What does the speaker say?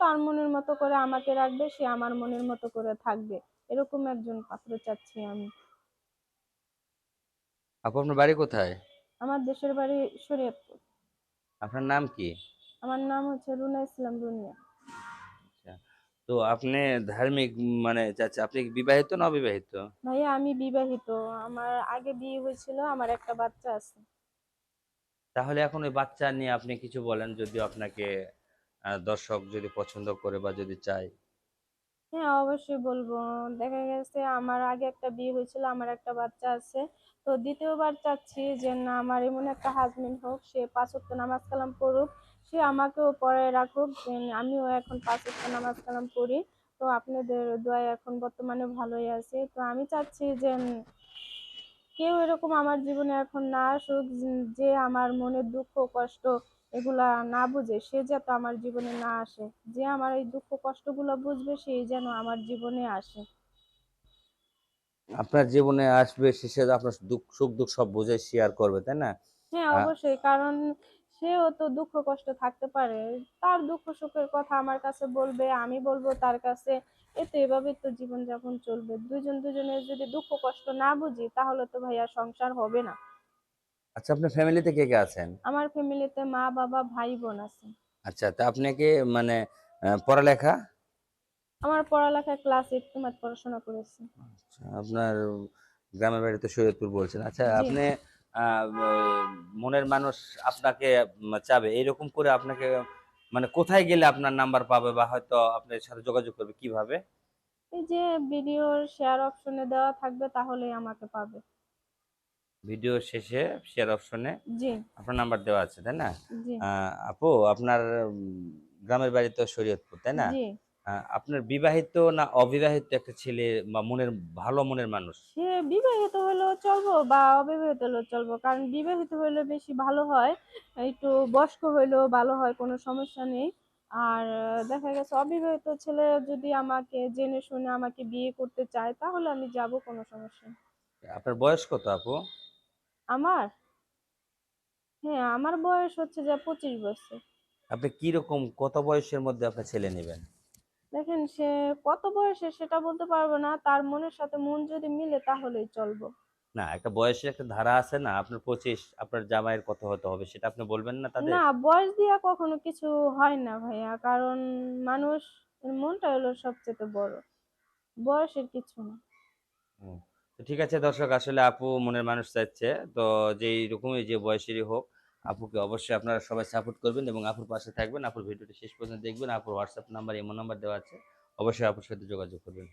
তার মনের মতো করে আমাকে রাখবে সে আমার মনের মতো করে থাকবে। এরকম একজন পাত্র চাচ্ছি আমি। আপু আপনার বাড়ি কোথায়? আমার দেশের বাড়ি শরীয়তপুর। আপনার নাম কি? আমার নাম হচ্ছে রুনা ইসলাম রুনিয়া। আচ্ছা তো আপনি ধার্মিক মানে চাচা আপনি বিবাহিত না অবিবাহিত? ভাইয়া আমি বিবাহিত। আমার আগে বিয়ে হয়েছিল আমার একটা বাচ্চা আছে। তাহলে এখন ওই বাচ্চা নিয়ে আপনি কিছু বলেন যদি আপনাকে দর্শক যদি পছন্দ করে বা যদি চায়। হ্যাঁ অবশ্যই বলব। দেখা গেছে আমার আগে একটা বিয়ে হয়েছিল, আমার একটা বাচ্চা আছে। তো দ্বিতীয়বার চাচ্ছি যে না, আমার এমন একটা হাজবেন্ড হোক, সে পাঁচ ওয়াক্ত নামাজ কালাম পড়ুক, সে আমাকেও পড়ায় রাখুক আমিও এখন পাঁচ ওয়াক্ত নামাজ কালাম পড়ি। তো আপনাদের দোয়ায় এখন বর্তমানে ভালোই আছে। তো আমি চাচ্ছি যে কেউ এরকম আমার জীবনে এখন না আসুক, যে আমার মনের দুঃখ, কষ্ট এগুলা না বুঝে সে যাতে আমার জীবনে না আসে। যে আমার এই দুঃখ কষ্টগুলো বুঝবে সেই যেন আমার জীবনে আসে। আপনার জীবনে আসবে শেষে আপনার দুঃখ সুখ দুঃখ সব বুঝে শেয়ার করবে তাই না? হ্যাঁ অবশ্যই কারণ সেও তো দুঃখ কষ্ট থাকতে পারে। তার দুঃখ সুখের কথা আমার কাছে বলবে আমি বলব তার কাছে। এতে এভাবে তো জীবনযাপন চলবে। দুজন দুজনের যদি দুঃখ কষ্ট না বুঝি তাহলে তো ভাইয়া সংসার হবে না। আচ্ছা আপনার ফ্যামিলিতে কে কে আছেন? আমার ফ্যামিলিতে মা বাবা ভাই বোন আছে। আচ্ছা তা আপনি কি মানে পড়ালেখা? আমার পড়ালেখা ক্লাস এইট তোমার পড়াশোনা করেছি। আচ্ছা, আপনার গ্রামের বাড়ি তো শরীয়তপুর বলছেন। আচ্ছা আপনি মনের মানুষ আপনাকে চাবে এরকম করে আপনাকে মানে কোথায় গেলে আপনার নাম্বার পাবে বা হয়তো আপনার সাথে যোগাযোগ করবে কীভাবে? এই যে ভিডিওর শেয়ার অপশনে দেওয়া থাকবে তাহলেই আমাকে পাবে। ভিডিও শেষে শেয়ার অপশনে জি। আপনার নাম্বার দেওয়া আছে তাই না? আপু আপনার গ্রামের বাড়ি তো শরীয়তপুর তাই না? আপনার বিবাহিত না অবিবাহিত একটা ছেলে বা মনের ভালো মনের মানুষ? সে বিবাহিত হলেও চলবো বা অবিবাহিত হলেও চলবো কারণ বিবাহিত হলে বেশি ভালো হয় একটু বয়স্ক হইলেও ভালো হয় কোনো সমস্যা নেই। আর দেখা গেছে অবিবাহিত ছেলে যদি আমাকে জেনে শুনে আমাকে বিয়ে করতে চায় তাহলে আমি যাব কোনো সমস্যা আপনার বয়স কত আপু? আমার? হ্যাঁ আমার বয়স হচ্ছে যে পঁচিশ বছর। আপনি কি রকম কত বয়সের মধ্যে আপনার ছেলে নেবেন? দেখেন সে কত বয়সে সেটা বলতে পারব না তার মনের সাথে মন যদি মিলে তাহলেই চলবো। না একটা বয়সের একটা ধারা আছে না আপনার পঁচিশ আপনার জামাইয়ের কত হতে হবে সেটা আপনি বলবেন না তাদের? না বয়স দিয়া কখনো কিছু হয় না ভাইয়া কারণ মানুষ মনটা হলো সবচেয়ে বড়। বয়সের কিছু না। হুম। তো ঠিক আছে দর্শক, আসলে আপু মনের মানুষ চাইছে। তো যেই রকমই যে বয়সেরই হোক, আপুকে অবশ্যই আপনারা সবাই সাপোর্ট করবেন এবং আপুর পাশে থাকবেন। আপুর ভিডিওটি শেষ পর্যন্ত দেখবেন। আপুর হোয়াটসঅ্যাপ নাম্বার এমন নাম্বার দেওয়া আছে। অবশ্যই আপুর সাথে যোগাযোগ করবেন।